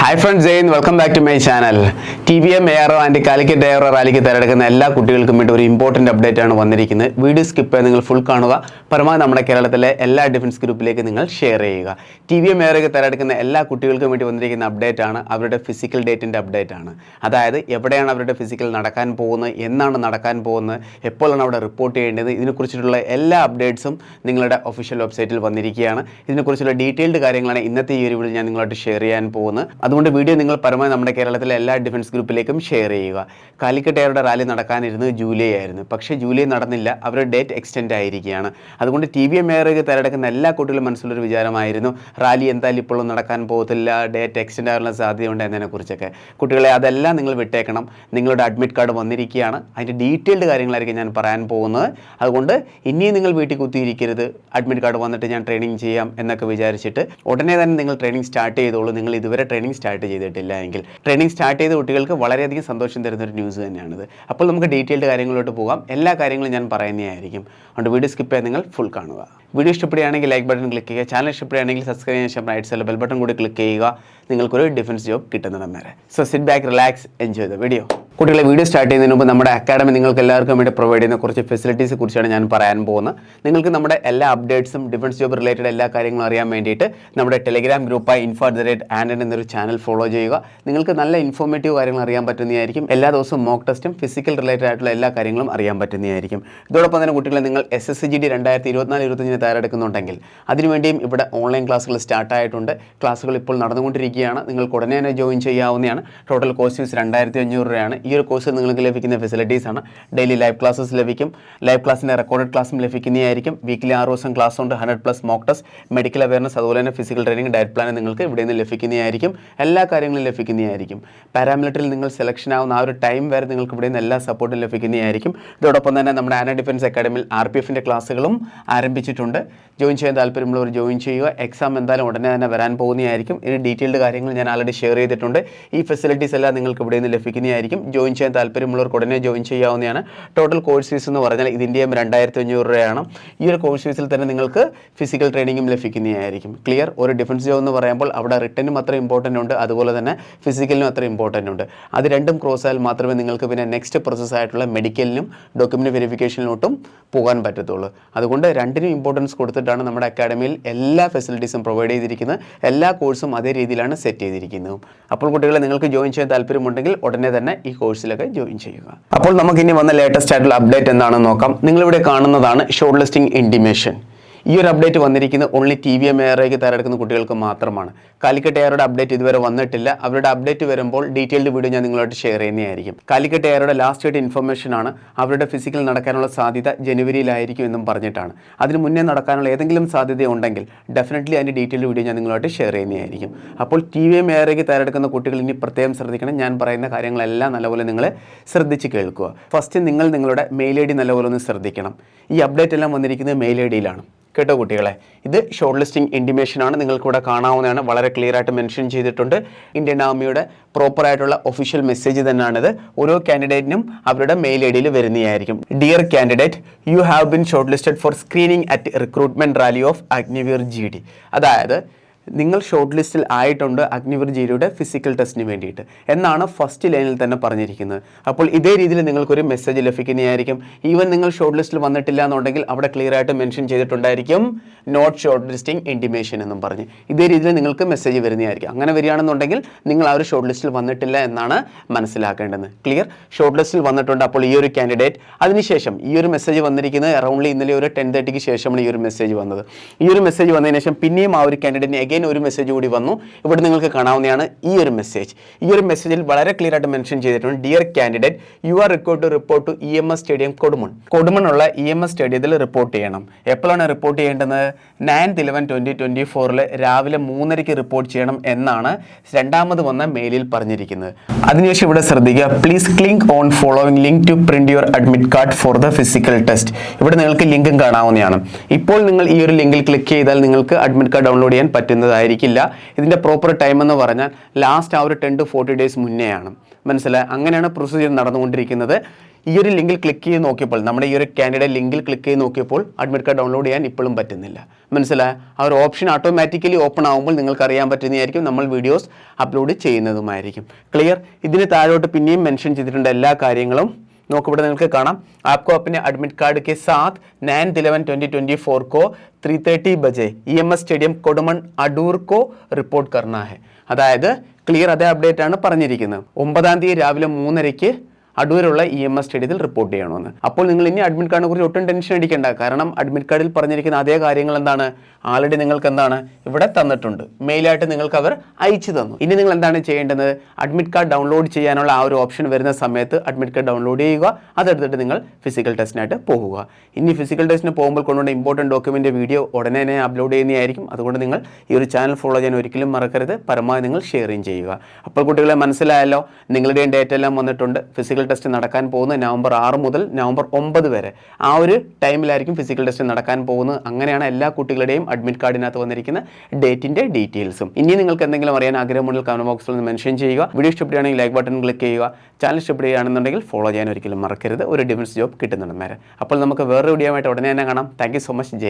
Hi friends Jain welcome back to my channel T V M aero and Calicut aero റാലിക്ക് തിരഞ്ഞെടുക്കുന്ന എല്ലാ കുട്ടികൾക്കും വേണ്ടി ഒരു ഇമ്പോർട്ടന്റ് അപ്ഡേറ്റ് ആണ് വന്നിരിക്കുന്നത്. വീഡിയോ സ്കിപ്പ് നിങ്ങൾ ഫുൾ കാണുക. പരമാവധി നമ്മുടെ കേരളത്തിലെ എല്ലാ ഡിഫൻസ് ഗ്രൂപ്പിലേക്ക് നിങ്ങൾ ഷെയർ ചെയ്യുക. ടി വി എം എയറോയ്ക്ക് തിരഞ്ഞെടുക്കുന്ന എല്ലാ കുട്ടികൾക്കും വേണ്ടി വന്നിരിക്കുന്ന അപ്ഡേറ്റ് ആണ്. അവരുടെ ഫിസിക്കൽ ഡേറ്റിന്റെ അപ്ഡേറ്റ് ആണ്. അതായത് എവിടെയാണ് അവരുടെ ഫിസിക്കൽ നടക്കാൻ പോകുന്നത് എന്നാണ് നടക്കാൻ പോകുന്നത് എപ്പോഴാണ് അവിടെ റിപ്പോർട്ട് ചെയ്യേണ്ടത് ഇതിനെക്കുറിച്ചിട്ടുള്ള എല്ലാ അപ്ഡേറ്റ്സും നിങ്ങളുടെ ഒഫീഷ്യൽ വെബ്സൈറ്റിൽ വന്നിരിക്കുകയാണ്. ഇതിനെക്കുറിച്ചുള്ള ഡീറ്റെയിൽഡ് കാര്യങ്ങളാണ് ഇന്നത്തെ ഈ ഒരു വീഡിയോ ഞാൻ നിങ്ങളായിട്ട് ഷെയർ ചെയ്യാൻ പോകുന്നത്. അതുകൊണ്ട് വീഡിയോ നിങ്ങൾ പരമാവധി നമ്മുടെ കേരളത്തിലെ എല്ലാ ഡിഫൻസ് ഗ്രൂപ്പിലേക്കും ഷെയർ ചെയ്യുക. കാലിക്കറ്റ് എയറുടെ റാലി നടക്കാനിരുന്നത് ജൂലൈ ആയിരുന്നു. പക്ഷേ ജൂലൈ നടന്നില്ല. അവരുടെ ഡേറ്റ് എക്സ്റ്റെൻഡ് ആയിരിക്കുകയാണ്. അതുകൊണ്ട് ടി വി എം എയറൊക്കെ തിരഞ്ഞെടുക്കുന്ന എല്ലാ കുട്ടികളും മനസ്സിലൊരു വിചാരമായിരുന്നു. റാലി എന്തായാലും ഇപ്പോഴും നടക്കാൻ പോകത്തില്ല. ഡേറ്റ് എക്സ്റ്റെൻഡ് ആകാനുള്ള സാധ്യതയുണ്ട് എന്നതിനെക്കുറിച്ചൊക്കെ. കുട്ടികളെ അതെല്ലാം നിങ്ങൾ വിട്ടേക്കണം. നിങ്ങളുടെ അഡ്മിറ്റ് കാർഡ് വന്നിരിക്കുകയാണ്. അതിന്റെ ഡീറ്റെയിൽഡ് കാര്യങ്ങളായിരിക്കും ഞാൻ പറയാൻ പോകുന്നത്. അതുകൊണ്ട് ഇനിയും നിങ്ങൾ വീട്ടിൽ കുത്തിയിരിക്കരുത്. അഡ്മിറ്റ് കാർഡ് വന്നിട്ട് ഞാൻ ട്രെയിനിങ് ചെയ്യാം എന്നൊക്കെ വിചാരിച്ചിട്ട് ഉടനെ തന്നെ നിങ്ങൾ ട്രെയിനിങ് സ്റ്റാർട്ട് ചെയ്തോളൂ. നിങ്ങൾ ഇതുവരെ ട്രെയിനിങ് സ്റ്റാർട്ട് ചെയ്തിട്ടില്ല എങ്കിൽ ട്രെയിനിങ് സ്റ്റാർട്ട് ചെയ്ത കുട്ടികൾക്ക് വളരെയധികം സന്തോഷം തരുന്ന ഒരു ന്യൂസ് തന്നെയാണിത്. അപ്പോൾ നമുക്ക് ഡീറ്റെയിൽഡ് കാര്യങ്ങളിലോട്ട് പോകാം. എല്ലാ കാര്യങ്ങളും ഞാൻ പറയുന്നതായിരിക്കും അതുകൊണ്ട് വീഡിയോ സ്കിപ്പ് ചെയ്യാൻ നിങ്ങൾ ഫുൾ കാണുക. വീഡിയോ ഇഷ്ടപ്പെടുകയാണെങ്കിൽ ലൈക്ക് ബട്ടൺ ക്ലിക്ക് ചെയ്യുക. ചാനൽ ഇഷ്ടപ്പെടുകയാണെങ്കിൽ സബ്സ്ക്രൈബ് ചെയ്യാൻ ശേഷം റൈറ്റ് സൈഡിൽ ബെൽ ബട്ടൺ കൂടി ക്ലിക്ക് ചെയ്യുക. നിങ്ങൾക്കൊരു defence job കിട്ടുന്നിടം so sit back relax enjoy the video കുട്ടികളെ വീഡിയോ സ്റ്റാർട്ട് ചെയ്യുന്നതിന് മുമ്പ് നമ്മുടെ അക്കാഡമി നിങ്ങൾക്ക് എല്ലാവർക്കും വേണ്ടി പ്രൊവൈഡ് ചെയ്യുന്ന കുറച്ച് ഫെസിലിറ്റീസ് കുറിച്ചാണ് ഞാൻ പറയാൻ പോകുന്നത്. നിങ്ങൾക്ക് നമ്മുടെ എല്ലാ അപ്ഡേറ്റ്സും ഡിഫൻസ് ജോബ് റിലേറ്റഡ് എല്ലാ കാര്യങ്ങളും അറിയാൻ വേണ്ടിയിട്ട് നമ്മുടെ ടെലിഗ്രാം ഗ്രൂപ്പായി info at the rate and എന്നൊരു ചാനൽ ഫോളോ ചെയ്യുക. നിങ്ങൾക്ക് നല്ല ഇൻഫോർമേറ്റീവ് കാര്യങ്ങൾ അറിയാൻ പറ്റുന്നതായിരിക്കും. എല്ലാ ദിവസവും മോക്ക് ടെസ്റ്റും ഫിസിക്കൽ റിലേറ്റഡ് ആയിട്ടുള്ള എല്ലാ കാര്യങ്ങളും അറിയാൻ പറ്റുന്നതായിരിക്കും. ഇതോടൊപ്പം തന്നെ കുട്ടികളെ നിങ്ങൾ S S C G D രണ്ടായിരത്തി ഇരുപത്തിനാല് ഇരുപത്തഞ്ചിന് തയ്യാറെടുക്കുന്നുണ്ടെങ്കിൽ അതിനുവേണ്ടിയും ഇവിടെ ഓൺലൈൻ ക്ലാസ്സുകൾ സ്റ്റാർട്ട് ആയിട്ടുണ്ട്. ക്ലാസ്സുകൾ ഇപ്പോൾ നടന്നുകൊണ്ടിരിക്കുകയാണ്. നിങ്ങൾക്ക് ഉടനെ തന്നെ ജോയിൻ ചെയ്യാവുന്നതാണ്. ടോട്ടൽ കോസ്റ്റ് ഫീസ് രണ്ടായിരത്തി അഞ്ഞൂറ് രൂപയാണ്. ഈ ഒരു കോഴ്സിൽ നിങ്ങൾക്ക് ലഭിക്കുന്ന ഫെസിലിറ്റീസ് ആണ്. ഡെയിലി ലൈവ് ക്ലാസ്സസ് ലഭിക്കും. ലൈവ് ക്ലാസ്സിന്റെ റെക്കോർഡ് ക്ലാസ്സും ലഭിക്കുന്നതായിരിക്കും. വീക്കിലി ആറ് ദിവസം ക്ലാസ് ഉണ്ട്. Hundred plus mock test medical awareness അതുപോലെ തന്നെ ഫിസിക്കൽ ട്രെയിനിങ് ഡയറ്റ് പ്ലാൻ നിങ്ങൾക്ക് ഇവിടെ നിന്ന് ലഭിക്കുന്നതായിരിക്കും. എല്ലാ കാര്യങ്ങളും ലഭിക്കുന്നതായിരിക്കും. പാരാമിലിറ്ററിൽ നിങ്ങൾ സെലക്ഷൻ ആവുന്ന ആ ഒരു ടൈം വരെ നിങ്ങൾക്ക് ഇവിടെ നിന്ന് എല്ലാ സപ്പോർട്ടും ലഭിക്കുന്നതായിരിക്കും. ഇതോടൊപ്പം തന്നെ നമ്മുടെ ആന ഡിഫൻസ് അക്കാഡമിയിൽ ആർ പി എഫിന്റെ ക്ലാസ്സുകളും ആരംഭിച്ചിട്ടുണ്ട്. ജോയിൻ ചെയ്യാൻ താല്പര്യമുള്ളവർ ജോയിൻ ചെയ്യുക. എക്സാം എന്തായാലും ഉടനെ തന്നെ വരാൻ പോകുന്നതായിരിക്കും. ഇതിന് ഡീറ്റെയിൽഡ് കാര്യങ്ങൾ ഞാൻ ആൾറെഡി ഷെയർ ചെയ്തിട്ടുണ്ട്. ഈ ഫെസിലിറ്റീസ് എല്ലാം നിങ്ങൾക്ക് ഇവിടെ നിന്ന് ലഭിക്കുന്നതായിരിക്കും. ജോയിൻ ചെയ്യാൻ താല്പര്യമുള്ളവർക്ക് ഉടനെ ജോയിൻ ചെയ്യാവുന്നതാണ്. ടോട്ടൽ കോഴ്സ് ഫീസ് എന്ന് പറഞ്ഞാൽ ഇതിന്റെയും രണ്ടായിരത്തി അഞ്ഞൂറ് രൂപയാണ്. ഈ ഒരു കോഴ്സ് ഫീസിൽ തന്നെ നിങ്ങൾക്ക് ഫിസിക്കൽ ട്രെയിനിങ്ങും ലഭിക്കുന്നതായിരിക്കും. ക്ലിയർ ഒരു ഡിഫൻസ് ജോബ് എന്ന് പറയുമ്പോൾ അവിടെ റിട്ടനും അത്ര ഇമ്പോർട്ടന്റ് ഉണ്ട്. അതുപോലെ തന്നെ ഫിസിക്കലിനും അത്ര ഇമ്പോർട്ടന്റ് ഉണ്ട്. അത് രണ്ടും ക്രോസ് ആയാൽ മാത്രമേ നിങ്ങൾക്ക് പിന്നെ നെക്സ്റ്റ് പ്രോസസ് ആയിട്ടുള്ള മെഡിക്കലിനും ഡോക്യുമെന്റ് വെരിഫിക്കേഷനിലോട്ടും പോകാൻ പറ്റത്തുള്ളൂ. അതുകൊണ്ട് രണ്ടിനും ഇമ്പോർട്ടൻസ് കൊടുത്തിട്ടാണ് നമ്മുടെ അക്കാഡമിയിൽ എല്ലാ ഫെസിലിറ്റീസും പ്രൊവൈഡ് ചെയ്തിരിക്കുന്നത്. എല്ലാ കോഴ്സും അതേ രീതിയിലാണ് സെറ്റ് ചെയ്തിരിക്കുന്നത്. അപ്പോൾ കുട്ടികളെ നിങ്ങൾക്ക് ജോയിൻ ചെയ്യാൻ താല്പര്യമുണ്ടെങ്കിൽ ഉടനെ തന്നെ ഈ കോഴ്സിലൊക്കെ ജോയിൻ ചെയ്യുക. അപ്പോൾ നമുക്കിനി വന്ന ലേറ്റസ്റ്റ് ആയിട്ടുള്ള അപ്ഡേറ്റ് എന്താണെന്ന് നോക്കാം. നിങ്ങളിവിടെ കാണുന്നതാണ് ഷോർട്ട് ലിസ്റ്റിംഗ് ഇന്റിമേഷൻ ഈ ഒരു അപ്ഡേറ്റ് വന്നിരിക്കുന്നത് ഓൺലി ടി വി എം എയറേക്ക് തയ്യാറെടുക്കുന്ന കുട്ടികൾക്ക് മാത്രമാണ്. കാലിക്കറ്റ് എയറുടെ അപ്ഡേറ്റ് ഇതുവരെ വന്നിട്ടില്ല. അവരുടെ അപ്ഡേറ്റ് വരുമ്പോൾ ഡീറ്റെയിൽഡ് വീഡിയോ ഞാൻ നിങ്ങളോട് ഷെയർ ചെയ്യുന്നതായിരിക്കും. കാലിക്കറ്റ് എയറുടെ ലാസ്റ്റ് ഡേറ്റ് ഇൻഫർമേഷൻ ആണ് അവരുടെ ഫിസിക്കൽ നടക്കാനുള്ള സാധ്യത ജനുവരിയിലായിരിക്കും എന്നും പറഞ്ഞിട്ടാണ്. അതിന് മുന്നേ നടക്കാനുള്ള ഏതെങ്കിലും സാധ്യത ഉണ്ടെങ്കിൽ ഡെഫിനറ്റ്ലി അതിന്റെ ഡീറ്റെയിൽഡ് വീഡിയോ ഞാൻ നിങ്ങളോട് ഷെയർ ചെയ്യുന്നതായിരിക്കും. അപ്പോൾ ടി വി എം എയറേക്ക് തയ്യാറെടുക്കുന്ന കുട്ടികൾ ഇനി പ്രത്യേകം ശ്രദ്ധിക്കണം. ഞാൻ പറയുന്ന കാര്യങ്ങളെല്ലാം നല്ലപോലെ നിങ്ങൾ ശ്രദ്ധിച്ച് കേൾക്കുക. ഫസ്റ്റ് നിങ്ങൾ നിങ്ങളുടെ മെയിൽ ഐ ഡി നല്ലപോലെ ഒന്ന് ശ്രദ്ധിക്കണം. ഈ അപ്ഡേറ്റ് എല്ലാം വന്നിരിക്കുന്നത് മെയിൽ ഐ ഡിയിലാണ് കേട്ടോ കുട്ടികളെ. ഇത് ഷോർട്ട് ലിസ്റ്റിംഗ് ഇന്റിമേഷൻ ആണ്. നിങ്ങൾക്കിവിടെ കാണാവുന്നതാണ്. വളരെ ക്ലിയർ ആയിട്ട് മെൻഷൻ ചെയ്തിട്ടുണ്ട്. ഇന്ത്യൻ ആർമിയുടെ പ്രോപ്പർ ആയിട്ടുള്ള ഒഫീഷ്യൽ മെസ്സേജ് തന്നെയാണിത്. ഓരോ കാൻഡിഡേറ്റിനും അവരുടെ മെയിൽ ഐ ഡിയിൽ വരുന്നതായിരിക്കും. Dear candidate you have been shortlisted for screening at recruitment rally of Agniveer G D അതായത് നിങ്ങൾ ഷോർട്ട് ലിസ്റ്റിൽ ആയിട്ടുണ്ട് അഗ്നിവീർ ജിയുടെ ഫിസിക്കൽ ടെസ്റ്റിന് വേണ്ടിയിട്ട്. എന്നാണ് ഫസ്റ്റ് ലൈനിൽ തന്നെ പറഞ്ഞിരിക്കുന്നത്. അപ്പോൾ ഇതേ രീതിയിൽ നിങ്ങൾക്കൊരു മെസ്സേജ് ലഭിക്കുന്നതായിരിക്കും. ഈവൻ നിങ്ങൾ ഷോർട്ട് ലിസ്റ്റിൽ വന്നിട്ടില്ല എന്നുണ്ടെങ്കിൽ അവിടെ ക്ലിയർ ആയിട്ട് മെൻഷൻ ചെയ്തിട്ടുണ്ടായിരിക്കും നോട്ട് ഷോർട്ട് ലിസ്റ്റിംഗ് ഇന്റിമേഷൻ എന്നും പറഞ്ഞ്. ഇതേ രീതിയിൽ നിങ്ങൾക്ക് മെസ്സേജ് വരുന്നതായിരിക്കും. അങ്ങനെ വരികയാണെന്നുണ്ടെങ്കിൽ നിങ്ങൾ ആ ഒരു ഷോർട്ട് ലിസ്റ്റിൽ വന്നിട്ടില്ല എന്നാണ് മനസ്സിലാക്കേണ്ടത്. ക്ലിയർ ഷോർട്ട് ലിസ്റ്റിൽ വന്നിട്ടുണ്ട് അപ്പോൾ ഈ ഒരു കാൻഡിഡേറ്റ് അതിനുശേഷം ഈ ഒരു മെസ്സേജ് വന്നിരിക്കുന്നത് അറൗണ്ട്ലി ഇന്നലെ ഒരു ടെൻ തേർട്ടിക്ക് ശേഷമാണ് ഈ ഒരു മെസ്സേജ് വന്നത്. ഈ ഒരു മെസ്സേജ് വന്നതിന് ശേഷം പിന്നെയും ആ ഒരു കാൻഡിഡേറ്റിന് അഗൈൻ ഒരു മെസ്സേജ് കൂടി വന്നു. ഇവിടെ നിങ്ങൾക്ക് കാണാവുന്നതാണ് ഈ ഒരു മെസ്സേജ് ഈ ഒരു മെസ്സേജിൽ വളരെ ക്ലിയർ ആയിട്ട് മെൻഷൻ ചെയ്തിട്ടുണ്ട് dear candidate you are required to report to E M S stadium Kodumon. കൊടുമണുള്ള E M S സ്റ്റേഡിയത്തിൽ റിപ്പോർട്ട് ചെയ്യണം. എപ്പോഴാണ് റിപ്പോർട്ട് ചെയ്യേണ്ടത്? നയൻത് ഇലവൻ ട്വന്റി ട്വന്റി ഫോറിൽ രാവിലെ മൂന്നരയ്ക്ക് റിപ്പോർട്ട് ചെയ്യണം എന്നാണ് രണ്ടാമത് വന്ന മെയിലിൽ പറഞ്ഞിരിക്കുന്നത്. അതിനുശേഷം ഇവിടെ ശ്രദ്ധിക്കുക please click on following link to print your admit card for the physical test ഇവിടെ നിങ്ങൾക്ക് ലിങ്കും കാണാവുന്നതാണ്. ഇപ്പോൾ നിങ്ങൾ ഈ ഒരു ലിങ്കിൽ ക്ലിക്ക് ചെയ്താൽ നിങ്ങൾക്ക് അഡ്മിറ്റ് കാർഡ് ഡൗൺലോഡ് ചെയ്യാൻ പറ്റുന്നതായിരിക്കില്ല ഇതിന്റെ പ്രോപ്പർ ടൈം എന്ന് പറഞ്ഞാൽ ലാസ്റ്റ് ആ ഒരു ടെൻ ടു ഫോർട്ടി ഡേയ്സ് മുന്നേയാണ്. മനസ്സിലായി? അങ്ങനെയാണ് പ്രൊസീജിയർ നടന്നുകൊണ്ടിരിക്കുന്നത്. ഈ ഒരു ലിങ്കിൽ ക്ലിക്ക് ചെയ്ത് നോക്കിയപ്പോൾ നമ്മുടെ ഈ ഒരു കാൻഡിഡേറ്റ് ലിങ്കിൽ ക്ലിക്ക് ചെയ്ത് നോക്കിയപ്പോൾ അഡ്മിറ്റ് കാർഡ് ഡൗൺലോഡ് ചെയ്യാൻ ഇപ്പോഴും പറ്റുന്നില്ല. മനസ്സിലായ? ആ ഒരു ഓപ്ഷൻ ഓട്ടോമാറ്റിക്കലി ഓപ്പൺ ആകുമ്പോൾ നിങ്ങൾക്ക് അറിയാൻ പറ്റുന്നതായിരിക്കും നമ്മൾ വീഡിയോസ് അപ്ലോഡ് ചെയ്യുന്നതുമായിരിക്കും. ക്ലിയർ ഇതിന് താഴോട്ട് പിന്നെയും മെൻഷൻ ചെയ്തിട്ടുണ്ട് എല്ലാ കാര്യങ്ങളും. നോക്ക് ഇവിടെ നിങ്ങൾക്ക് കാണാം आपको अपने एडमिट कार्ड के साथ nine eleven twenty twenty four को three thirty ബജെ E M S stadium Kodumon Adoor കോ റിപ്പോർട്ട് കർണ ഹെ അതായത് ക്ലിയർ അതേ അപ്ഡേറ്റ് ആണ് പറഞ്ഞിരിക്കുന്നത് ഒമ്പതാം തീയതി രാവിലെ മൂന്നരയ്ക്ക് അടൂരുള്ള ഇ എം എസ് സ്റ്റേഡിയത്തിൽ റിപ്പോർട്ട് ചെയ്യണമെന്ന്. അപ്പോൾ നിങ്ങൾ ഇനി അഡ്മിറ്റ് കാർഡിനെ കുറിച്ച് ഒട്ടും ടെൻഷൻ അടിക്കേണ്ട. കാരണം അഡ്മിറ്റ് കാർഡിൽ പറഞ്ഞിരിക്കുന്ന അതേ കാര്യങ്ങൾ എന്താണ്? ആൾറെഡി നിങ്ങൾക്ക് എന്താണ്? ഇവിടെ തന്നിട്ടുണ്ട്. മെയിലായിട്ട് നിങ്ങൾക്ക് അവർ അയച്ചു തന്നു. ഇനി നിങ്ങൾ എന്താണ് ചെയ്യേണ്ടത്? അഡ്മിറ്റ് കാർഡ് ഡൗൺലോഡ് ചെയ്യാനുള്ള ആ ഒരു ഓപ്ഷൻ വരുന്ന സമയത്ത് അഡ്മിറ്റ് കാർഡ് ഡൗൺലോഡ് ചെയ്യുക. അതെടുത്തിട്ട് നിങ്ങൾ ഫിസിക്കൽ ടെസ്റ്റിനായിട്ട് പോകുക. ഇനി ഫിസിക്കൽ ടെസ്റ്റിന് പോകുമ്പോൾ കൊണ്ടുവന്ന ഇമ്പോർട്ടന്റ് ഡോക്യുമെന്റ് വീഡിയോ ഉടനെ തന്നെ അപ്ലോഡ് ചെയ്യുന്നതായിരിക്കും. അതുകൊണ്ട് നിങ്ങൾ ഈ ഒരു ചാനൽ ഫോളോ ചെയ്യാൻ ഒരിക്കലും മറക്കരുത്. പരമാവധി നിങ്ങൾ ഷെയറിങ് ചെയ്യുക. അപ്പോൾ കുട്ടികളെ മനസ്സിലായല്ലോ? നിങ്ങളുടെയും ഡേറ്റ എല്ലാം വന്നിട്ടുണ്ട്. ഫിസിക്കൽ ടെസ്റ്റ് നടക്കാൻ പോകുന്നത് നവംബർ ആറ് മുതൽ നവംബർ ഒമ്പത് വരെ. ആ ഒരു ടൈമിലായിരിക്കും ഫിസിക്കൽ ടെസ്റ്റ് നടക്കാൻ പോകുന്നത്. അങ്ങനെയാണ് എല്ലാ കുട്ടികളുടെയും അഡ്മിറ്റ് കാർഡിനകത്ത് വന്നിരിക്കുന്ന ഡേറ്റിന്റെ ഡീറ്റെയിൽസും ഇനി നിങ്ങൾക്ക് എന്തെങ്കിലും അറിയാൻ ആഗ്രഹമുണ്ടെങ്കിൽ കമന്റ് ബോക്സിൽ ഒന്ന് മെൻഷൻ ചെയ്യുക. വീഡിയോ ഇഷ്ടപ്പെടുകയാണെങ്കിൽ ലൈക്ക് ബട്ടൺ ക്ലിക്ക് ചെയ്യുക. ചാനൽ ഇഷ്ടപ്പെടുകയാണെന്നുണ്ടെങ്കിൽ ഫോളോ ചെയ്യാൻ ഒരിക്കലും മറക്കരുത്. ഒരു ഡിഫൻസ് ജോബ് കിട്ടുന്നുണ്ട് നേരെ അപ്പോൾ നമുക്ക് വേറെ വീഡിയോ ആയിട്ട് ഉടനെ തന്നെ കാണാം. താങ്ക് സോ മച്ച് ജയ്